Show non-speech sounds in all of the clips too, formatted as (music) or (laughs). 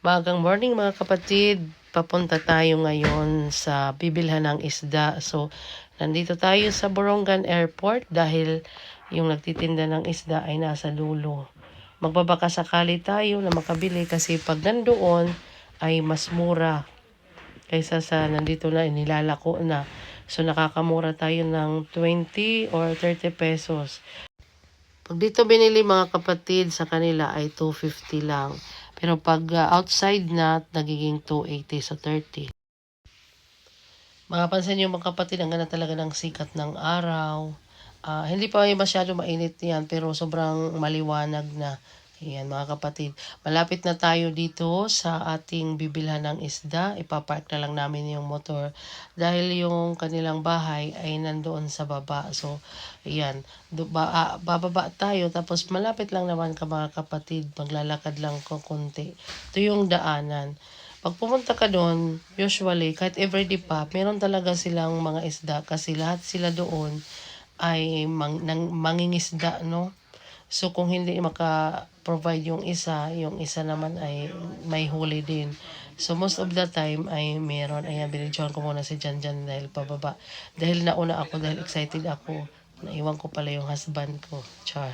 Magang morning mga kapatid. Papunta tayo ngayon sa bibilhan ng isda. So, nandito tayo sa Borongan Airport dahil yung nagtitinda ng isda ay nasa lulo. Magbabaka sakali tayo na makabili kasi pag nandoon ay mas mura kaysa sa nandito na inilalako na. So, nakakamura tayo ng 20 or 30 pesos. Pag dito binili mga kapatid sa kanila ay 250 lang. Pero pag uh, outside na, nagiging 280 sa 30. Mga pansin nyo mga kapatid, ang ganda talaga ng sikat ng araw. Ah, hindi pa masyado mainit yan, pero sobrang maliwanag na. Ayan mga kapatid. Malapit na tayo dito sa ating bibilhan ng isda. Ipapark na lang namin yung motor. Dahil yung kanilang bahay ay nandoon sa baba. So, ayan. Ba, ah, bababa tayo. Tapos malapit lang naman ka mga kapatid. Maglalakad lang ko konti. Ito yung daanan. Pag pumunta ka doon, usually, kahit everyday pa, meron talaga silang mga isda. Kasi lahat sila doon ay mang, nang, mangingisda, no? So, kung hindi maka-provide yung isa, yung isa naman ay may huli din. So, most of the time ay meron. Ayan, binidyohan ko muna si Jan Jan dahil pababa. Dahil nauna ako, dahil excited ako. Naiwan ko pala yung husband ko. Char.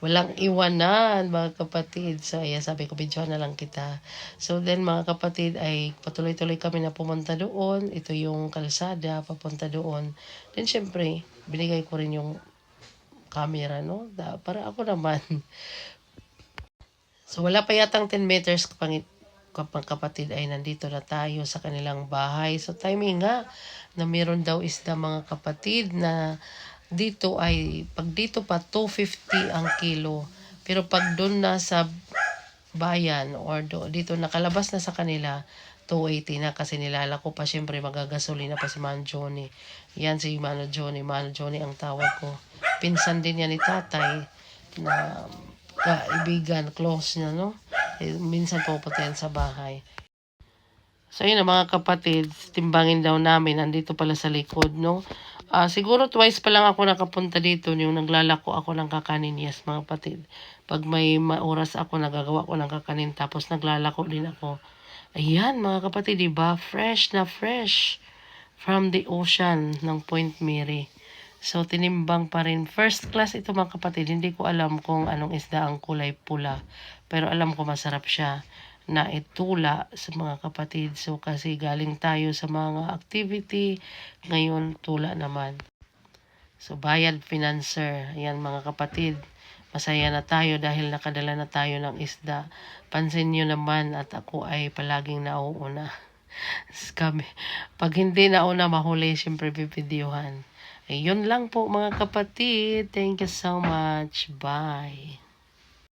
Walang iwanan, mga kapatid. So, ayan, sabi ko, videohan na lang kita. So, then, mga kapatid, ay patuloy-tuloy kami na pumunta doon. Ito yung kalsada, papunta doon. Then, syempre, binigay ko rin yung camera, no? Da, para ako naman. So, wala pa yatang 10 meters kapang, kapang kapatid ay nandito na tayo sa kanilang bahay. So, timing nga na meron daw isda mga kapatid na dito ay, pag dito pa 250 ang kilo. Pero pag doon na sa bayan or do, dito nakalabas na sa kanila, 280 na kasi nilalako pa syempre magagasolina pa si Man Johnny. Yan si Mano Johnny. Mano Johnny ang tawag ko. Pinsan din yan ni tatay na kaibigan, close niya, no? Eh, minsan pupunta yan sa bahay. So, yun mga kapatid, timbangin daw namin, nandito pala sa likod, no? Ah, siguro twice pa lang ako nakapunta dito, yung naglalako ako ng kakanin, yes, mga kapatid. Pag may oras ako, nagagawa ko ng kakanin, tapos naglalako din ako. Ayan, mga kapatid, diba? Fresh na fresh from the ocean ng Point Mary. So, tinimbang pa rin. First class ito mga kapatid. Hindi ko alam kung anong isda ang kulay pula. Pero alam ko masarap siya na itula sa mga kapatid. So, kasi galing tayo sa mga activity. Ngayon, tula naman. So, bayad financer. Ayan mga kapatid. Masaya na tayo dahil nakadala na tayo ng isda. Pansin nyo naman at ako ay palaging nauuna. (laughs) Kami. Pag hindi nauna mahuli, syempre bibidyohan. Ayun lang po mga kapatid. Thank you so much. Bye.